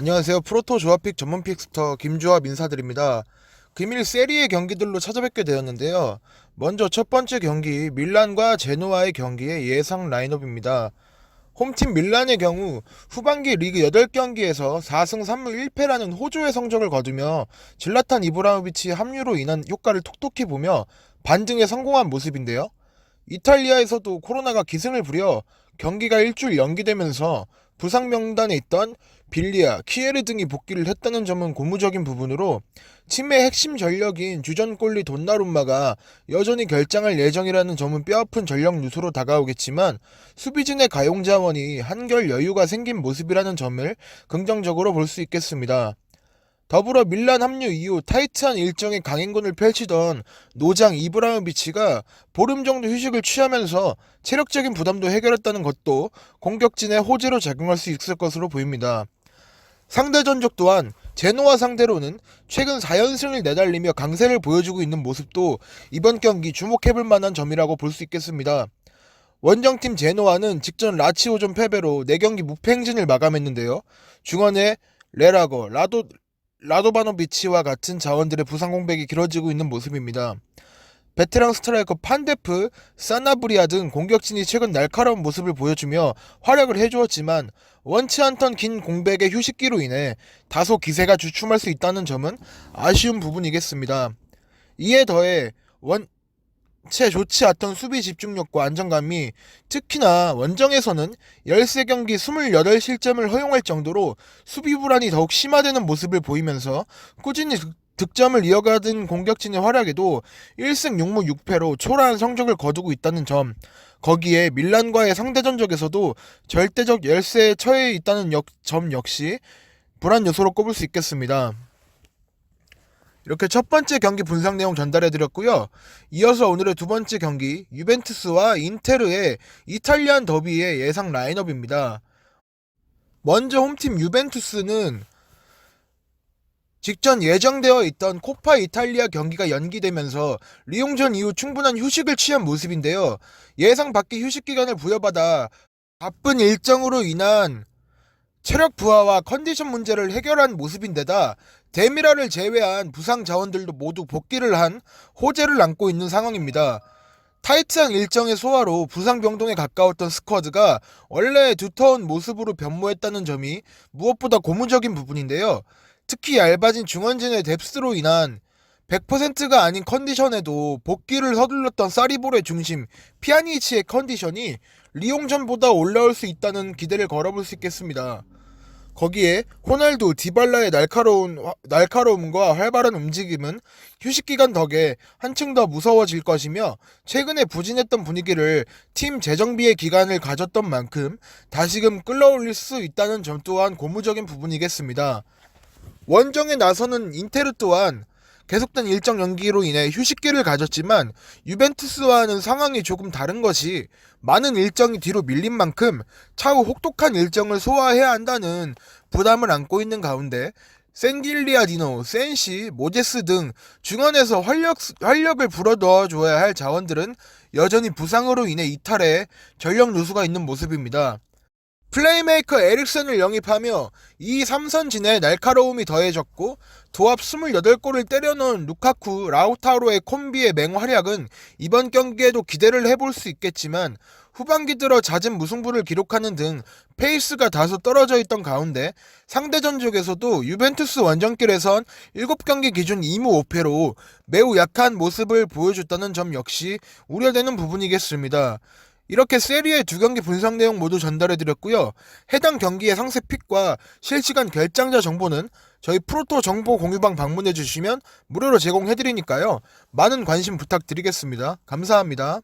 안녕하세요. 프로토 조합픽 전문 픽스터 김조합 인사드립니다. 금일 세리의 경기들로 찾아뵙게 되었는데요. 먼저 첫 번째 경기 밀란과 제노아의 경기의 예상 라인업입니다. 홈팀 밀란의 경우 후반기 리그 8경기에서 4승 3무 1패라는 호조의 성적을 거두며 질라탄 이브라모비치 합류로 인한 효과를 톡톡히 보며 반등에 성공한 모습인데요. 이탈리아에서도 코로나가 기승을 부려 경기가 일주일 연기되면서 부상 명단에 있던 빌리아, 키에르 등이 복귀를 했다는 점은 고무적인 부분으로 팀의 핵심 전력인 주전골리 돈나룸마가 여전히 결장할 예정이라는 점은 뼈아픈 전력 누수로 다가오겠지만 수비진의 가용 자원이 한결 여유가 생긴 모습이라는 점을 긍정적으로 볼 수 있겠습니다. 더불어 밀란 합류 이후 타이트한 일정의 강행군을 펼치던 노장 이브라모비치가 보름 정도 휴식을 취하면서 체력적인 부담도 해결했다는 것도 공격진의 호재로 작용할 수 있을 것으로 보입니다. 상대 전적 또한 제노와 상대로는 최근 4연승을 내달리며 강세를 보여주고 있는 모습도 이번 경기 주목해볼 만한 점이라고 볼 수 있겠습니다. 원정팀 제노아는 직전 라치오전 패배로 4경기 무패 행진을 마감했는데요. 중원에 레라거, 라도, 라도바노비치와 같은 자원들의 부상 공백이 길어지고 있는 모습입니다. 베테랑 스트라이커 판데프, 사나브리아 등 공격진이 최근 날카로운 모습을 보여주며 활약을 해주었지만 원치 않던 긴 공백의 휴식기로 인해 다소 기세가 주춤할 수 있다는 점은 아쉬운 부분이겠습니다. 이에 더해 원 체 좋지 않던 수비 집중력과 안정감이 특히나 원정에서는 13경기 28실점을 허용할 정도로 수비 불안이 더욱 심화되는 모습을 보이면서 꾸준히 득- 득점을 이어가던 공격진의 활약에도 1승 6무 6패로 초라한 성적을 거두고 있다는 점 거기에 밀란과의 상대 전적에서도 절대적 열세에 처해 있다는 역- 점 역시 불안 요소로 꼽을 수 있겠습니다. 이렇게 첫 번째 경기 분석 내용 전달해 드렸고요. 이어서 오늘의 두 번째 경기 유벤투스와 인테르의 이탈리안 더비의 예상 라인업입니다. 먼저 홈팀 유벤투스는 직전 예정되어 있던 코파 이탈리아 경기가 연기되면서 리옹전 이후 충분한 휴식을 취한 모습인데요. 예상 밖의 휴식 기간을 부여받아 바쁜 일정으로 인한 체력 부하와 컨디션 문제를 해결한 모습인데다 데미라를 제외한 부상 자원들도 모두 복귀를 한 호재를 안고 있는 상황입니다. 타이트한 일정의 소화로 부상 병동에 가까웠던 스쿼드가 원래 두터운 모습으로 변모했다는 점이 무엇보다 고무적인 부분인데요. 특히 얇아진 중원진의 뎁스로 인한 100%가 아닌 컨디션에도 복귀를 서둘렀던 사리볼의 중심 피아니치의 컨디션이 리옹전보다 올라올 수 있다는 기대를 걸어볼 수 있겠습니다. 거기에 호날두, 디발라의 날카로운 화- 날카로움과 활발한 움직임은 휴식 기간 덕에 한층 더 무서워질 것이며 최근에 부진했던 분위기를 팀 재정비의 기간을 가졌던 만큼 다시금 끌어올릴 수 있다는 점 또한 고무적인 부분이겠습니다. 원정에 나서는 인테르 또한 계속된 일정 연기로 인해 휴식기를 가졌지만 유벤투스와는 상황이 조금 다른 것이 많은 일정이 뒤로 밀린 만큼 차후 혹독한 일정을 소화해야 한다는 부담을 안고 있는 가운데 센길리아디노, 센시, 모제스 등 중원에서 활력, 활력을 불어넣어줘야 할 자원들은 여전히 부상으로 인해 이탈해 전력 누수가 있는 모습입니다. 플레이메이커 에릭슨을 영입하며 이 삼선진에 날카로움이 더해졌고 도합 28골을 때려넣은 루카쿠, 라우타로의 콤비의 맹활약은 이번 경기에도 기대를 해볼 수 있겠지만 후반기 들어 잦은 무승부를 기록하는 등 페이스가 다소 떨어져 있던 가운데 상대 전적에서도 유벤투스 원정길에선 7경기 기준 2무 5패로 매우 약한 모습을 보여줬다는 점 역시 우려되는 부분이겠습니다. 이렇게 세리의 두 경기 분석 내용 모두 전달해 드렸고요. 해당 경기의 상세 픽과 실시간 결장자 정보는 저희 프로토 정보 공유방 방문해 주시면 무료로 제공해 드리니까요. 많은 관심 부탁드리겠습니다. 감사합니다.